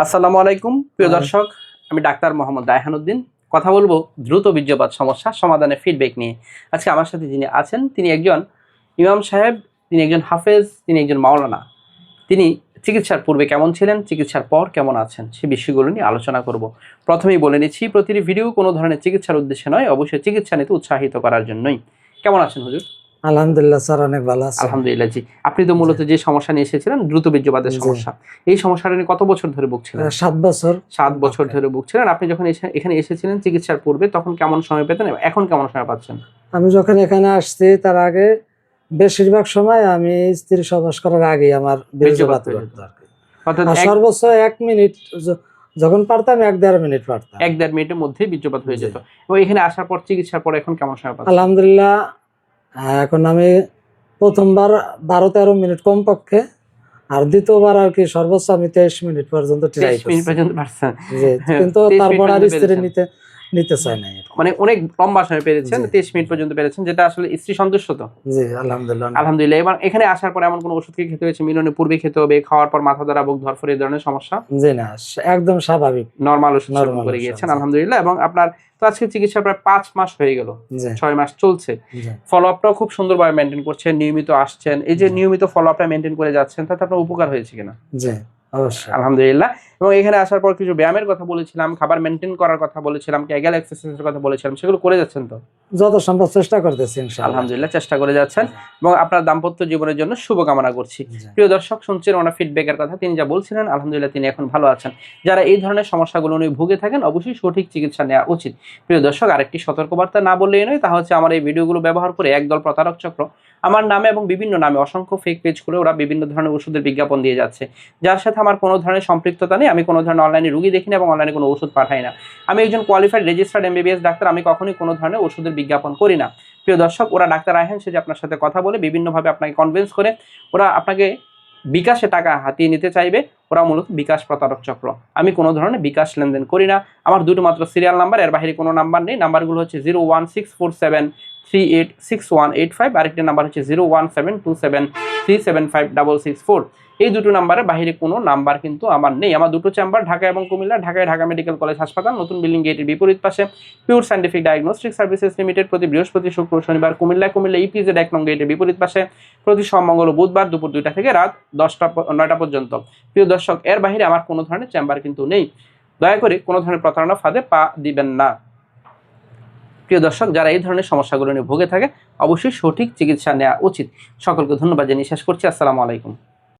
আসসালামু আলাইকুম প্রিয় দর্শক আমি ডাক্তার মোহাম্মদ রায়হানুদ্দিন কথা বলব দ্রুত বীর্যপাত সমস্যা সমাধানে ফিডব্যাক নিয়ে। আজকে আমার সাথে যিনি আছেন তিনি একজন ইমাম সাহেব তিনি একজন হাফেজ তিনি একজন মাওলানা। তিনি চিকিৎসার পূর্বে কেমন ছিলেন চিকিৎসার পর কেমন আছেন সে বিষয়গুলো নিয়ে আলোচনা করব। প্রথমেই বলে নিচ্ছি প্রতিটি ভিডিও কোনো ধরনের চিকিৎসার উদ্দেশ্যে নয় অবশ্যই চিকিৎসা নিতে উৎসাহিত করার জন্যই। কেমন আছেন হুজুর? আলহামদুলিল্লাহ স্যার অনেক ভালো আছে আলহামদুলিল্লাহ জি। আপনি তো মূলত যে সমস্যা নিয়ে এসেছিলেন দ্রুত বীর্যপাতের সমস্যা। এই সমস্যাটা নিয়ে কত বছর ধরে ভুগছিলেন? সাত বছর। সাত বছর ধরে ভুগছিলেন। আপনি যখন এখানে এসেছিলেন চিকিৎসার পূর্বে তখন কেমন সময় পেতেন এখন কেমন সময় পাচ্ছেন? আমি যখন এখানে আসছি তার আগে বেশিরভাগ সময় আমি স্ত্রী সবাস করার আগে আমার বীর্যপাত সর্বোচ্চ এক মিনিট যখন পারতাম এক দেড় মিনিট পারতাম। এক দেড় মিনিটের মধ্যেই বীর্যপাত হয়ে যেত। এবং এখানে আসার পর চিকিৎসার পর এখন কেমন সময় আলহামদুলিল্লাহ এখন আমি প্রথমবার বারো তেরো মিনিট কমপক্ষে আর দ্বিতীয়বার আর কি সর্বোচ্চ আমি তেইশ মিনিট পর্যন্ত ট্রাই 30 মিনিট পর্যন্ত পারছেন। জি হ্যাঁ, কিন্তু তারপর আর স্ত্রী নিতে নিতে চায় না মানে অনেক লম্বা সময় পেরেছেন তেইশ মিনিট পর্যন্ত পেরেছেন যেটা আসলে স্ত্রী সন্তুষ্ট তো। জি আলহামদুলিল্লাহ। আলহামদুলিল্লাহ এবং এখানে আসার পর এমন কোনো ওষুধ কি খেতে হয়েছে? মিলনের পূর্বে খেতে হবে খাওয়ার পর মাথা ধরা বুক ধরফর এই ধরনের সমস্যা? জি না একদম স্বাভাবিক। নর্মাল ওষুধ করে গিয়েছেন আলহামদুলিল্লাহ এবং আপনার তো আজকে চিকিৎসা প্রায় পাঁচ মাস হয়ে গেল ছয় মাস চলছে। ফলো আপটাও খুব সুন্দরভাবে মেনটেন করছেন নিয়মিত আসছেন এই যে নিয়মিত ফলো আপটা মেনটেন করে যাচ্ছেন তাতে আপনার উপকার হয়েছে কিনা? জি। আলহামদুলিল্লাহ। এবং এখানে আসার পর কিছু ব্যায়ামের কথা বলেছিলাম, খাবার মেনটেন করার কথা বলেছিলাম ক্যাগেল এক্সারসাইজের কথা বলেছিলাম, সেগুলো করে যাচ্ছেন তো? যত সম্ভব চেষ্টা করতেছি আলহামদুলিল্লাহ চেষ্টা করে যাচ্ছেন এবং আপনার দাম্পত্য জীবনের জন্য শুভকামনা করছি। প্রিয় দর্শক শুনছেন ওনার ফিডব্যাকের কথা তিনি যা বলছিলেন আলহামদুলিল্লাহ তিনি এখন ভালো আছেন। যারা এই ধরনের সমস্যাগুলো নিয়ে ভুগে থাকেন অবশ্যই সঠিক চিকিৎসা নেওয়া উচিত। প্রিয় দর্শক আরেকটি সতর্কবার্তা না বললেই নয় তা হচ্ছে আমার এই ভিডিওগুলো ব্যবহার করে একদল প্রতারক চক্র আমার নামে এবং বিভিন্ন নামে অসংখ্য ফেক পেজ করে ওরা বিভিন্ন ধরনের ওষুধের বিজ্ঞাপন দিয়ে যাচ্ছে। যার সাথে আমার কোনো ধরনের সম্পৃক্ততা নেই আমি কোনো ধরনের অনলাইনে রুগী দেখি না এবং অনলাইনে কোনো ওষুধ পাঠাই না। আমি একজন কোয়ালিফাইড রেজিস্টার্ড এমবিবিএস ডাক্তার আমি কখনোই কোনো ধরনের ওষুধের বিজ্ঞাপন করি না। প্রিয় দর্শক, ওরা ডাক্তার আহেন সে যে আপনার সাথে কথা বলে বিভিন্নভাবে আপনাকে কনভিন্স করে ওরা আপনাকে বিকাশে টাকা হাতিয়ে নিতে চাইবে। ওরা মূলত বিকাশ প্রতারক চক্র। আমি কোনো ধরনের বিকাশ লেনদেন করি না। আমার দুটো মাত্র সিরিয়াল নাম্বার এর বাইরে কোনো নাম্বার নেই। নাম্বারগুলো হচ্ছে zero one six four seven three eight six one eight five আরেকটি নাম্বার হচ্ছে zero one seven two seven three seven five double six four এই দুটো নাম্বারের বাইরে কোনো নাম্বার কিন্তু আমার নেই। আমার দুটো চেম্বার ঢাকা এবং কুমিল্লা, ঢাকায় ঢাকা মেডিকেল কলেজ হাসপাতাল, নতুন বিল্ডিং গেটের বিপরীত পাশে। Pure scientific diagnostic services limited প্রতি বৃহস্পতি, শুক্র, শনিবার কুমিল্লা কুমিল্লা ইপিজেড এক নং গেটের বিপরীত পাশে। প্রতি সোম, মঙ্গল ও বুধবার দুপুর দুইটা থেকে রাত দশটা নয়টা পর্যন্ত। প্রিয় দর্শক, এর বাইরে আমার কোনো ধরনের চেম্বার কিন্তু নেই। দয়া করে কোনো ধরনের প্রতারণা ফাঁদে পা দিবেন না। প্রিয় দর্শক, যারা এই ধরনের সমস্যাগুলো নিয়ে ভুগে থাকে, অবশ্যই সঠিক চিকিৎসা নেওয়া উচিত। সকলকে ধন্যবাদ জানিয়ে শেষ করছি। আসসালামু আলাইকুম।